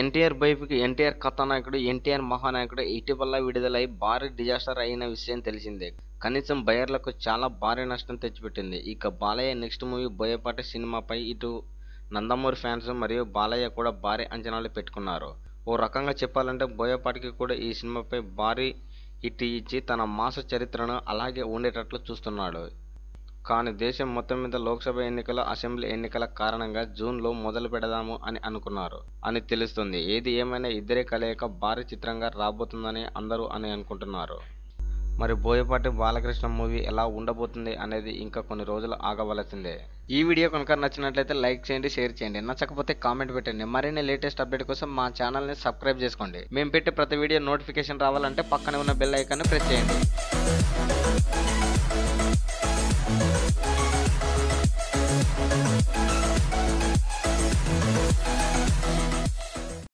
ఎన్టీఆర్ బైపుకి ఎన్టీఆర్ కథానాయకుడు ఎన్టీఆర్ మహానాయకుడు ఇటీవల విడుదలై భారీ డిజాస్టర్ అయిన విషయం తెలిసిందే. కనీసం బయర్లకు చాలా భారీ నష్టం తెచ్చిపెట్టింది. ఇక బాలయ్య నెక్స్ట్ మూవీ బోయపాటి సినిమాపై ఇటు నందమూరి ఫ్యాన్స్ మరియు బాలయ్య కూడా భారీ అంచనాలు పెట్టుకున్నారు. ఓ రకంగా చెప్పాలంటే బోయపాటికి కూడా ఈ సినిమాపై భారీ హిట్ ఇచ్చి తన మాస చరిత్రను అలాగే ఉండేటట్లు చూస్తున్నాడు. కానీ దేశం మొత్తం మీద లోక్సభ ఎన్నికల అసెంబ్లీ ఎన్నికల కారణంగా జూన్లో మొదలు పెడదాము అని అనుకున్నారు అని తెలుస్తుంది. ఏది ఏమైనా ఇద్దరే కలయిక భారీ చిత్రంగా రాబోతుందని అందరూ అని అనుకుంటున్నారు. మరి బోయపాటి బాలకృష్ణ మూవీ ఎలా ఉండబోతుంది అనేది ఇంకా కొన్ని రోజులు ఆగవలసిందే. ఈ వీడియో కనుక నచ్చినట్లయితే లైక్ చేయండి షేర్ చేయండి. నచ్చకపోతే కామెంట్ పెట్టండి. మరిన్ని లేటెస్ట్ అప్డేట్ కోసం మా ఛానల్ని సబ్స్క్రైబ్ చేసుకోండి. మేము పెట్టే ప్రతి వీడియో నోటిఫికేషన్ రావాలంటే పక్కనే ఉన్న బెల్ ఐకాన్ని ప్రెస్ చేయండి.